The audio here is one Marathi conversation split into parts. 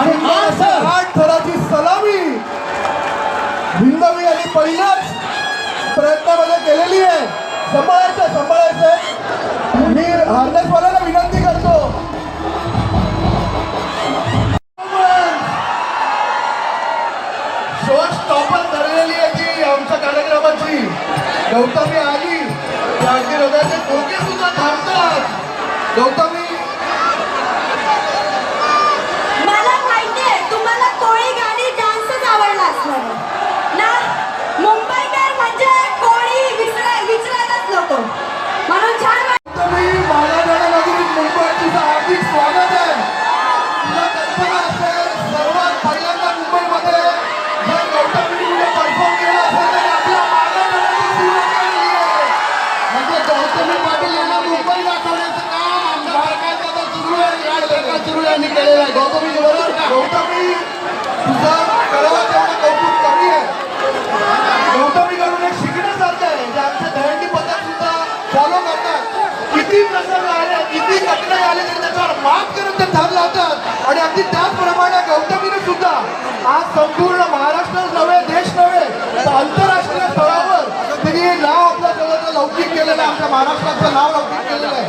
आणि आज आठ थराची सलामी. हिंदवी आणि पहिल्याच प्रयत्नामध्ये केलेली आहे. सांभाळायचं सांभाळायचं. मी हार्नेसवाल्याला विनंती करतो. शो स्टॉपर ठरलेली आहे ती आमच्या कार्यक्रमाची. गौतमी आली. की अगदी हृदयाचे ठोके सुद्धा थांबतात. गौतमी केलेलं आहे. गौतमी बरोबर गौतमी तुझा कला तेवढं कौतुक कमी आहे. गौतमीकडून एक शिकण्यासारखं आहे. जे आमचे दहंडी पद्धत सुद्धा फॉलो करतात. किती प्रसंग आले किती घटना आले तरी त्याच्यावर मात करून ते धार लावतात आणि अगदी त्याचप्रमाणे गौतमीने सुद्धा आज संपूर्ण महाराष्ट्रच नव्हे देश नव्हे तर आंतरराष्ट्रीय स्तरावर तिने नाव आपल्या सगळं लौकिक केलेलं आहे. आमच्या महाराष्ट्राचं नाव लौकिक केलेलं आहे.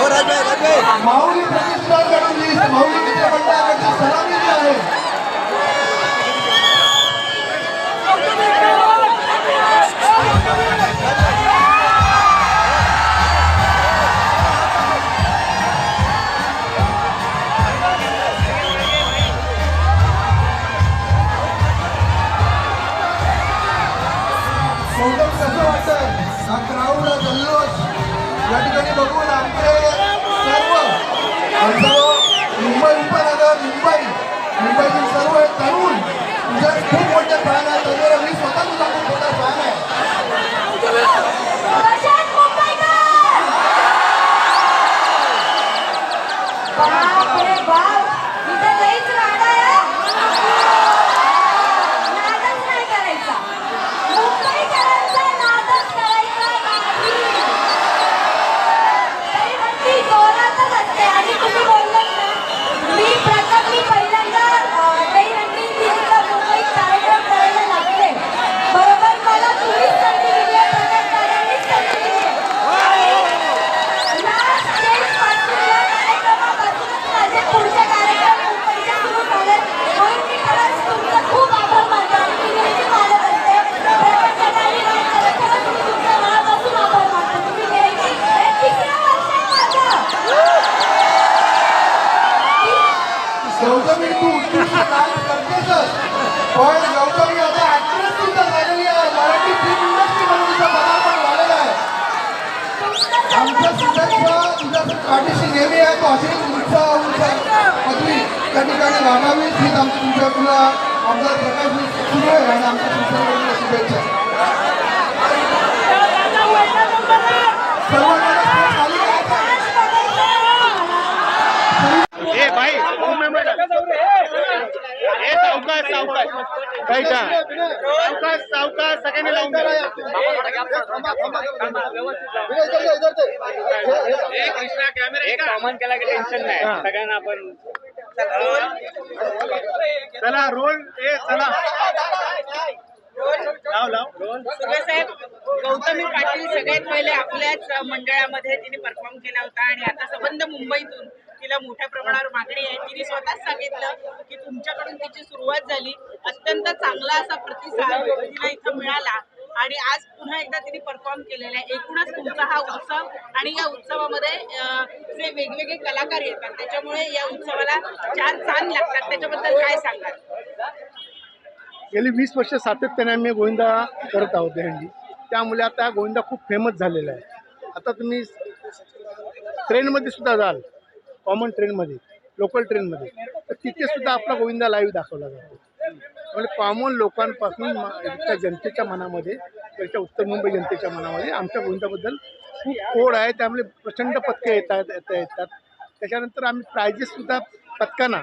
Ora bem, ora तू पण आता ऍक्ट्रेस सुद्धा झालेली आहे मराठी फिल्म इंडस्ट्रीमध्ये पदार्पण झालेलं आहे आमच्या शुभेच्छा तुझ्या पाठीशी नेहमी आहे तो अशी उंचा उंचा पदवी त्या ठिकाणी हीच आमची तुमच्या तुला आमचा प्रकाश सुरू आहे आणि आमच्या शुभेच्छा सर्वांना खाली करायचं ए भाई तुम्ही मॅडम ए सावकाश सावकाश काय का सावकाश सावकाश सगळ्यांनी लावून कृष्णा कॅमेरा एक कॉमन केला की टेन्शन नाही. सगळ्यांना आपण चला रोल ए चला. लाव लाव. रोल साहेब गौतमी पाटील सगळ्यात पहिले आपल्याच मंडळामध्ये तिने परफॉर्म केला होता आणि आता संबंध मुंबईतून तिला मोठ्या प्रमाणावर मागणी आहे. तिने स्वतःच सांगितलं की तुमच्याकडून तिची सुरुवात झाली. अत्यंत चांगला असा प्रतिसाद तिला इथं मिळाला. आणि आज पुन्हा एकदा तिने परफॉर्म केलेला आहे. एकूणच तुमचा हा उत्सव आणि या उत्सवामध्ये जे वेगवेगळे कलाकार येतात त्याच्यामुळे या उत्सवाला चार चांद लागतात. त्याच्याबद्दल काय सांगाल? गेली वीस वर्ष सातत्याने आम्ही गोविंदा करत आहोत दहंडी त्यामुळे आता गोविंदा खूप फेमस झालेला आहे. आता तुम्ही ट्रेनमध्ये सुद्धा जाल. कॉमन ट्रेनमध्ये लोकल ट्रेनमध्ये तर तिथे सुद्धा आपला गोविंदा लाईव्ह दाखवला जातो. म्हणजे कॉमन लोकांपासून त्या जनतेच्या मनामध्ये त्याच्या उत्तर मुंबई जनतेच्या मनामध्ये आमच्या गोविंदाबद्दल खूप ओढ आहे. त्यामुळे प्रचंड पथकं येतात येतात येतात. त्याच्यानंतर आम्ही प्रायजेससुद्धा पथकांना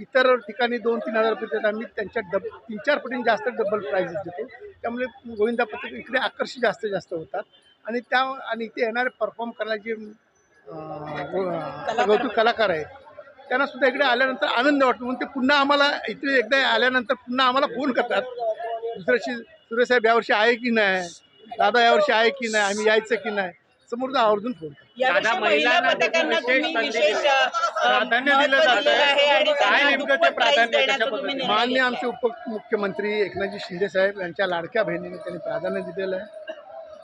इतर ठिकाणी दोन तीन हजार रुपये देतात आम्ही त्यांच्या डब तीन चार पटीने जास्त डबल प्राइजेस देतो. त्यामुळे गोविंदा पथक इकडे आकर्षित जास्त जास्त होतात. आणि त्या आणि इथे येणारे परफॉर्म करायला जे गौतम कलाकार आहेत त्यांना सुद्धा इकडे आल्यानंतर आनंद वाटतो. म्हणून ते पुन्हा आम्हाला इथे एकदा आल्यानंतर पुन्हा आम्हाला फोन करतात. दुसऱ्याशी सुरेश साहेब यावर्षी आहे की नाही? दादा यावर्षी आहे की नाही? आम्ही यायचं की नाही? समोर आवर्जून फोन मान्य. आमचे उपमुख्यमंत्री एकनाथजी शिंदे साहेब यांच्या लाडक्या बहिणीने त्यांनी प्राधान्य दिलेलं आहे.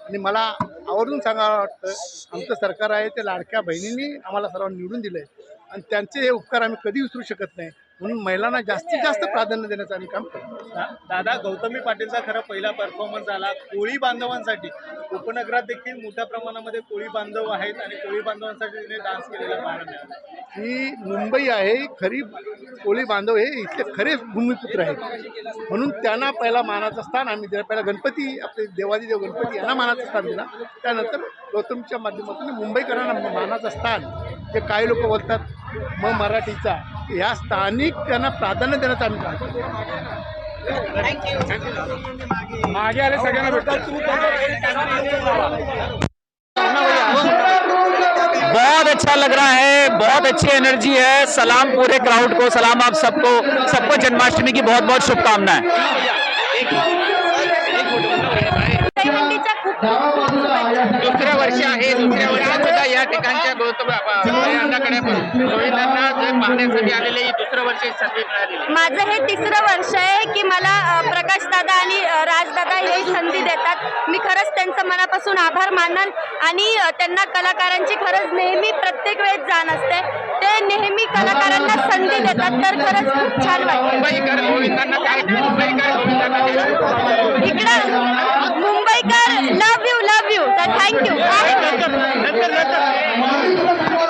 आणि मला आवर्जून सांगावं वाटतं आमचं सरकार आहे ते लाडक्या बहिणींनी आम्हाला सर्वांना निवडून दिलं आहे आणि त्यांचे हे उपकार आम्ही कधी विसरू शकत नाही. म्हणून महिलांना जास्तीत जास्त प्राधान्य देण्याचं आम्ही काम करतो. दादा गौतमी पाटीलचा खरा पहिला परफॉर्मन्स झाला. कोळी बांधवांसाठी उपनगरात देखील मोठ्या प्रमाणामध्ये कोळी बांधव आहेत आणि कोळी बांधवांसाठी तिने डान्स केलेला पाहायला मिळाला. ही मुंबई आहे खरी कोळी बांधव हे इथले खरे भूमिपुत्र आहेत. म्हणून त्यांना पहिला मानाचं स्थान आम्ही दिलं. पहिला गणपती आपले देवादी देव गणपती यांना मानाचं स्थान दिला. त्यानंतर गौतमच्या माध्यमातून मुंबईकरांना मानाचं स्थान जे काही लोक बोलतात मग मराठीचा ह्या स्थानिक प्राधान्य देण्याचं आम्ही काम मागे आले सगळ्यांना भेटतात बहुत अच्छा लग रहा है बहुत अच्छी एनर्जी है सलाम पूरे क्राउड को सलाम आप सबको सबको जन्माष्टमी की बहुत बहुत शुभकामनाएँ दुसऱ्या वर्षी आहे. दुसऱ्या वर्षात सुद्धा या ठिकाणच्या गौतम यांच्याकडे गोविंदांना जे पाहण्यासाठी आलेले ही दुसरं वर्ष संधी मिळालेली माझं हे तिसरं वर्ष आहे की मला प्रकाश दादा आणि राजदादा ही संधी देतात. मी खरंच त्यांचं मनापासून आभार मानन आणि त्यांना कलाकारांची खरंच नेहमी प्रत्येक वेळेस जाण असते. ते नेहमी कलाकारांना संधी देतात तर खरंच खूप छान वाटतं. मुंबईकर थँक्यू